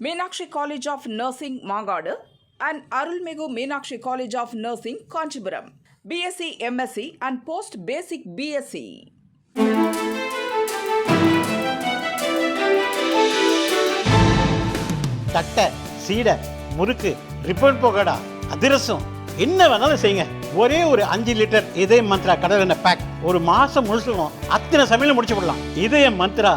Meenakshi college of nursing Mangadu and Arulmigu Meenakshi college of nursing Kanchipuram BSc MSc and post basic BSc தட்டை சீடை முறுக்கு ribbon போகடா அதிரசம் என்ன வேணாலும் செய்யுங்க ஒரே ஒரு அஞ்சு லிட்டர் இதய மந்த்ரா கடல் எண்ணெய் பேக் ஒரு மாசம் முழுசுக்கும் அத்தனை சமையல முடிச்சு விடலாம் இதய மந்த்ரா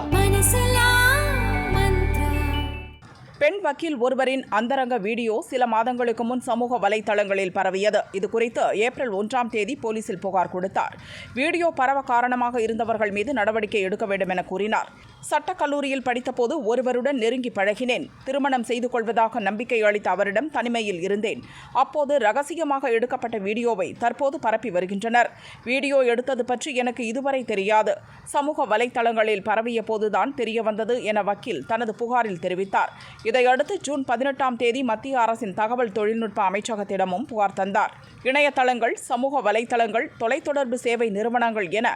பெண் வக்கீல் ஒருவரின் அந்தரங்க வீடியோ சில மாதங்களுக்கு முன் சமூக வலைதளங்களில் பரவியது. இது குறித்து ஏப்ரல் ஒன்றாம் தேதி போலீசில் புகார் கொடுத்தார். வீடியோ பரவ காரணமாக இருந்தவர்கள் மீது நடவடிக்கை எடுக்க வேண்டும் என கூறினார். சட்டக்கல்லூரியில் படித்தபோது ஒருவருடன் நெருங்கி பழகினேன். திருமணம் செய்து கொள்வதாக நம்பிக்கை அளித்த அவரிடம் தனிமையில் இருந்தேன். அப்போது ரகசியமாக எடுக்கப்பட்ட வீடியோவை தற்போது பரப்பி வருகின்றனர். வீடியோ எடுத்தது பற்றி எனக்கு இதுவரை தெரியாது. சமூக வலைதளங்களில் பரவிய போதுதான் தெரிய வந்தது என வக்கீல் தனது புகாரில் தெரிவித்தார். இதையடுத்து ஜூன் பதினெட்டாம் தேதி மத்திய அரசின் தகவல் தொழில்நுட்ப அமைச்சகத்திடமும் புகார் தந்தார். இணையதளங்கள் சமூக வலைதளங்கள் தொலைத்தொடர்பு சேவை நிறுவனங்கள் என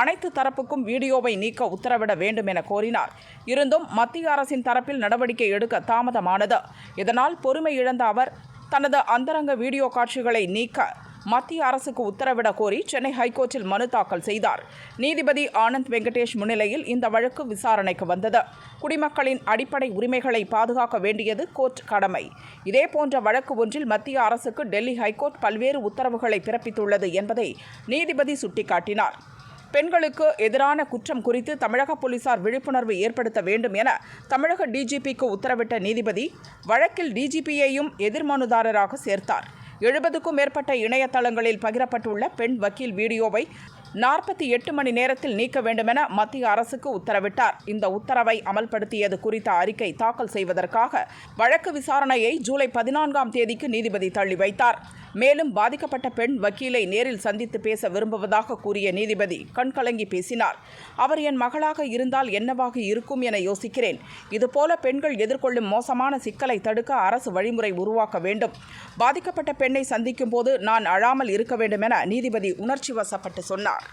அனைத்து தரப்புக்கும் வீடியோவை நீக்க உத்தரவிட வேண்டும் என கோரினார். இருந்தும் மத்திய அரசின் தரப்பில் நடவடிக்கை எடுக்க தாமதமானது. இதனால் பொறுமை இழந்த அவர் தனது அந்தரங்க வீடியோ காட்சிகளை நீக்க மத்திய அரசுக்கு உத்தரவிட கோரி சென்னை ஹைகோர்ட்டில் மனு தாக்கல் செய்தார். நீதிபதி ஆனந்த் வெங்கடேஷ் முன்னிலையில் இந்த வழக்கு விசாரணைக்கு வந்தது. குடிமக்களின் அடிப்படை உரிமைகளை பாதுகாக்க வேண்டியது கோர்ட் கடமை. இதேபோன்ற வழக்கு ஒன்றில் மத்திய அரசுக்கு டெல்லி ஹைகோர்ட் பல்வேறு உத்தரவுகளை பிறப்பித்துள்ளது என்பதை நீதிபதி சுட்டிக்காட்டினார். பெண்களுக்கு எதிரான குற்றம் குறித்து தமிழக போலீசார் விழிப்புணர்வு ஏற்படுத்த வேண்டும் என தமிழக டிஜிபிக்கு உத்தரவிட்ட நீதிபதி வழக்கில் டிஜிபியையும் எதிர்மனுதாரராக சேர்த்தார். எழுபதுக்கும் மேற்பட்ட இணையதளங்களில் பகிரப்பட்டுள்ள பெண் வக்கீல் வீடியோவை நாற்பத்தி எட்டு மணி நேரத்தில் நீக்க வேண்டுமென மத்திய அரசுக்கு உத்தரவிட்டார். இந்த உத்தரவை அமல்படுத்தியது குறித்த அறிக்கை தாக்கல் செய்வதற்காக வழக்கு விசாரணையை ஜூலை பதினான்காம் தேதிக்கு நீதிபதி தள்ளி வைத்தார் மேலும் பாதிக்கப்பட்ட பெண் வக்கீலை நேரில் சந்தித்து பேச விரும்புவதாக கூறிய நீதிபதி கண்கலங்கி பேசினார். அவர் என் மகளாக இருந்தால் என்னவாக இருக்கும் என யோசிக்கிறேன். இதுபோல பெண்கள் எதிர்கொள்ளும் மோசமான சிக்கலை தடுக்க அரசு வழிமுறை உருவாக்க வேண்டும். பாதிக்கப்பட்ட பெண்ணை சந்திக்கும் போது நான் அழாமல் இருக்க வேண்டும் என நீதிபதி உணர்ச்சி வசப்பட்டு சொன்னார்.